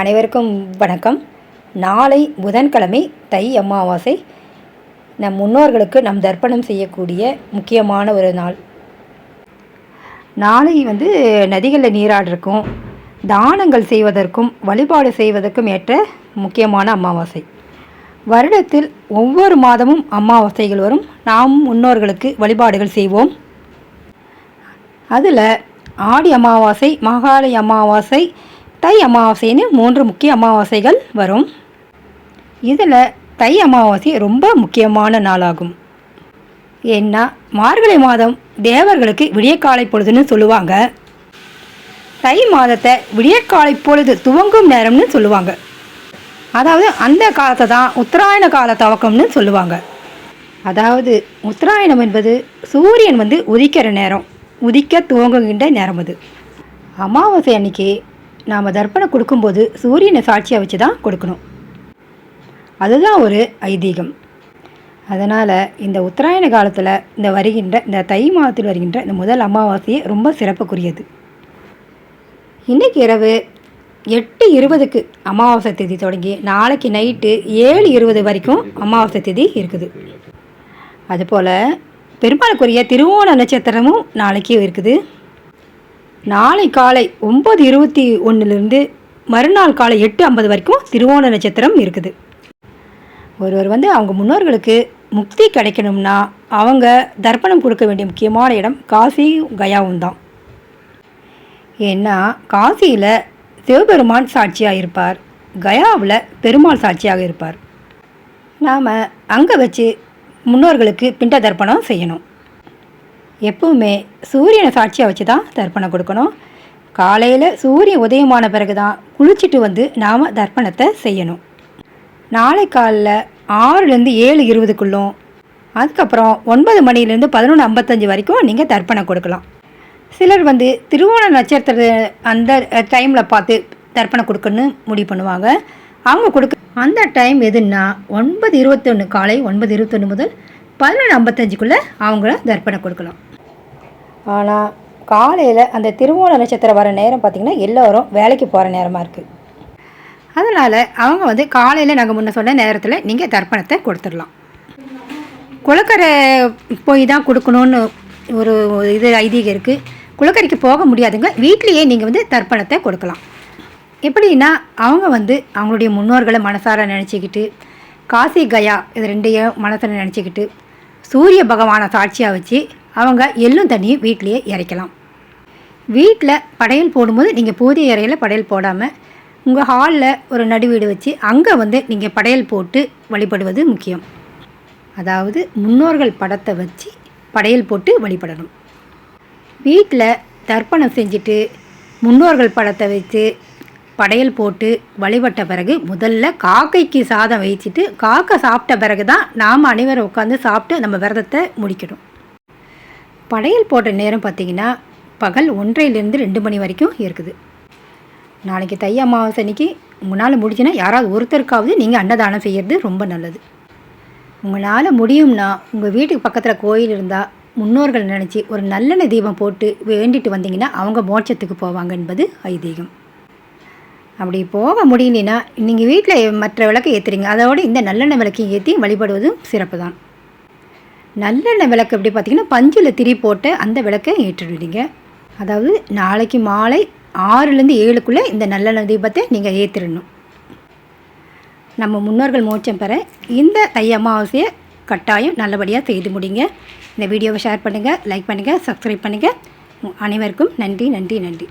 அனைவருக்கும் வணக்கம். நாளை புதன்கிழமை தை அமாவாசை. நம் முன்னோர்களுக்கு நம் தர்ப்பணம் செய்யக்கூடிய முக்கியமான ஒரு நாள். நாளை வந்து நதிகளில் நீராடுறக்கும் தானங்கள் செய்வதற்கும் வழிபாடு செய்வதற்கும் ஏற்ற முக்கியமான அமாவாசை. வருடத்தில் ஒவ்வொரு மாதமும் அமாவாசைகள் வரும். நாம் முன்னோர்களுக்கு வழிபாடுகள் செய்வோம். அதில் ஆடி அமாவாசை மகாலய அமாவாசை தை அமாவாசைன்னு மூன்று முக்கிய அமாவாசைகள் வரும். இதில் தை அமாவாசை ரொம்ப முக்கியமான நாளாகும். ஏன்னா மார்கழி மாதம் தேவர்களுக்கு விடியற்காலை பொழுதுன்னு சொல்லுவாங்க. தை மாதத்தை விடியற்காலை பொழுது துவங்கும் நேரம்னு சொல்லுவாங்க. அதாவது அந்த காலத்தை தான் உத்தராயண கால துவக்கம்னு சொல்லுவாங்க. அதாவது உத்தராயணம் என்பது சூரியன் வந்து உதிக்கிற நேரம். உதிக்க துவங்குகின்ற நேரம் அது. அமாவாசை அன்னைக்கு நாம் தர்ப்பணம் கொடுக்கும்போது சூரியனை சாட்சியாக வச்சு தான் கொடுக்கணும். அதுதான் ஒரு ஐதீகம். அதனால் இந்த உத்தராயண காலத்தில் இந்த வருகின்ற இந்த தை மாதத்தில் வருகின்ற இந்த முதல் அமாவாசையை ரொம்ப சிறப்புக்குரியது. இன்றைக்கி இரவு எட்டு இருபதுக்கு அமாவாசை திதி தொடங்கி நாளைக்கு நைட்டு ஏழு இருபது வரைக்கும் அமாவாசை திதி இருக்குது. அதுபோல் பெருமாளுக்குரிய திருவோண நட்சத்திரமும் நாளைக்கு இருக்குது. நாளை காலை ஒம்பது இருபத்தி ஒன்றுலேருந்து மறுநாள் காலை எட்டு ஐம்பது வரைக்கும் திருவோண நட்சத்திரம் இருக்குது. ஒருவர் வந்து அவங்க முன்னோர்களுக்கு முக்தி கிடைக்கணும்னா அவங்க தர்ப்பணம் கொடுக்க வேண்டிய முக்கியமான இடம் காசி கயாவும் தான். ஏன்னா காசியில் சிவபெருமான் சாட்சியாக இருப்பார். கயாவில் பெருமாள் சாட்சியாக இருப்பார். நாம் அங்கே வச்சு முன்னோர்களுக்கு பிண்ட தர்ப்பணம் செய்யணும். எப்பவுமே சூரியனை சாட்சியாக வச்சு தான் தர்ப்பணம் கொடுக்கணும். காலையில் சூரியன் உதயமான பிறகு தான் குளிச்சுட்டு வந்து நாம் தர்ப்பணத்தை செய்யணும். நாளை காலைல ஆறுலேருந்து ஏழு இருபதுக்குள்ளும் அதுக்கப்புறம் ஒன்பது மணிலேருந்து பதினொன்று ஐம்பத்தஞ்சு வரைக்கும் நீங்கள் தர்ப்பணம் கொடுக்கலாம். சிலர் வந்து திருவோண நட்சத்திர அந்த டைமில் பார்த்து தர்ப்பணம் கொடுக்கணும்னு முடிவு பண்ணுவாங்க. அவங்க கொடுக்க அந்த டைம் எதுன்னா ஒன்பது இருபத்தொன்று காலை ஒன்பது இருபத்தொன்று முதல் பதினொன்று ஐம்பத்தஞ்சுக்குள்ளே அவங்கள தர்ப்பணம் கொடுக்கலாம். ஆனால் காலையில் அந்த திருவோண நட்சத்திரம் வர நேரம் பார்த்திங்கன்னா எல்லோரும் வேலைக்கு போகிற நேரமாக இருக்குது அதனால் அவங்க வந்து காலையில் நாங்கள் முன்ன சொன்ன நேரத்தில் நீங்கள் தர்ப்பணத்தை கொடுத்துடலாம். குளக்கரை போய் தான் கொடுக்கணுன்னு ஒரு இது ஐதீகம் இருக்குது குளக்கரைக்கு போக முடியாதுங்க. வீட்லேயே நீங்கள் வந்து தர்ப்பணத்தை கொடுக்கலாம். எப்படின்னா அவங்க வந்து அவங்களுடைய முன்னோர்களை மனசார நினச்சிக்கிட்டு காசி கயா இது ரெண்டையும் மனசில் நினச்சிக்கிட்டு சூரிய பகவானை சாட்சியாக வச்சு அவங்க எள்ளும் தண்ணியும் வீட்டிலையே இறைக்கலாம். வீட்டில் படையல் போடும்போது நீங்கள் பூஜை இறையில் படையல் போடாமல் உங்கள் ஹாலில் ஒரு நடு வீடு வச்சு அங்கே வந்து நீங்கள் படையல் போட்டு வழிபடுவது முக்கியம். அதாவது முன்னோர்கள் படத்தை வச்சு படையல் போட்டு வழிபடணும். வீட்டில் தர்ப்பணம் செஞ்சுட்டு முன்னோர்கள் படத்தை வச்சு படையல் போட்டு வழிபட்ட பிறகு முதல்ல காக்கைக்கு சாதம் வைச்சிட்டு காக்கை சாப்பிட்ட பிறகு தான் நாம் அனைவரும் உட்காந்து சாப்பிட்டு நம்ம விரதத்தை முடிக்கணும். படையல் போட்ட நேரம் பார்த்திங்கன்னா பகல் ஒன்றையிலேருந்து ரெண்டு மணி வரைக்கும் இருக்குது. நாளைக்கு தை அமாவாசை அன்னைக்கு உங்களால் முடிஞ்சுன்னா யாராவது ஒருத்தருக்காவது நீங்கள் அன்னதானம் செய்கிறது ரொம்ப நல்லது. உங்களால் முடியும்னா உங்கள் வீட்டுக்கு பக்கத்தில் கோயில் இருந்தால் முன்னோர்கள் நினச்சி ஒரு நல்லெண்ணெய் தீபம் போட்டு வேண்டிட்டு வந்தீங்கன்னா அவங்க மோட்சத்துக்கு போவாங்க என்பது ஐதீகம். அப்படி போக முடியலனா நீங்கள் வீட்டில் மற்ற விளக்கு ஏற்றுறீங்க அதோடு இந்த நல்லெண்ணெய் விளக்கையும் ஏற்றி வழிபடுவதும் சிறப்பு தான் நல்லெண்ணெய் விளக்கு அப்படி பார்த்தீங்கன்னா பஞ்சில் திரி போட்டு அந்த விளக்கை ஏற்றிடுவீங்க. அதாவது நாளைக்கு மாலை ஆறுலேருந்து ஏழுக்குள்ளே இந்த நல்லெண்ணெய் தீபத்தை நீங்கள் ஏற்றிடணும் நம்ம முன்னோர்கள் மோட்சம் பெற இந்த தை அமாவாசையை கட்டாயம் நல்லபடியாக செய்து முடிங்க. இந்த வீடியோவை ஷேர் பண்ணுங்கள் லைக் பண்ணுங்கள் சப்ஸ்கிரைப் பண்ணுங்கள் அனைவருக்கும் நன்றி நன்றி நன்றி.